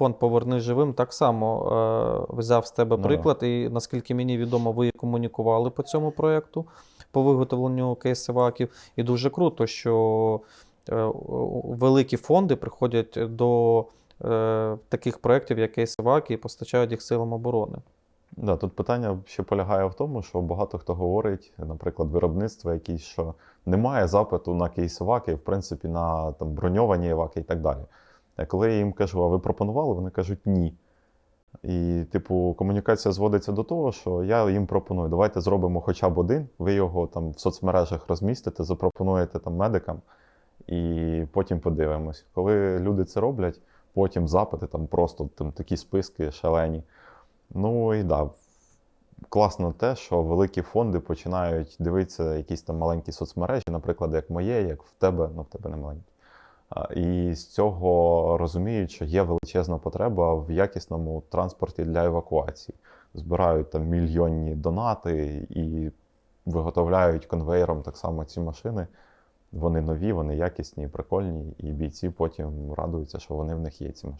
фонд Поверни живим так само е, взяв з тебе Ну приклад, і наскільки мені відомо, ви комунікували по цьому проєкту по виготовленню кейсиваків. І дуже круто, що е, великі фонди приходять до е, таких проєктів, як кейсиваки, і постачають їх силам оборони. Да, тут питання ще полягає в тому, що багато хто говорить, наприклад, виробництво якісь, що немає запиту на кейсоваки, в принципі, на там, броньовані еваки і так далі. Коли я їм кажу, а ви пропонували, вони кажуть ні. І, типу, комунікація зводиться до того, що я їм пропоную, давайте зробимо хоча б один, ви його там в соцмережах розмістите, запропонуєте там медикам, і потім подивимось. Коли люди це роблять, потім запити, там просто там, такі списки шалені. Ну і да, класно те, що великі фонди починають дивитися якісь там маленькі соцмережі, наприклад, як моє, як в тебе, ну в тебе не маленькі. І з цього розуміють, що є величезна потреба в якісному транспорті для евакуації. Збирають там мільйонні донати і виготовляють конвейером так само ці машини. Вони нові, вони якісні, прикольні, і бійці потім радуються, що вони в них є ці машини.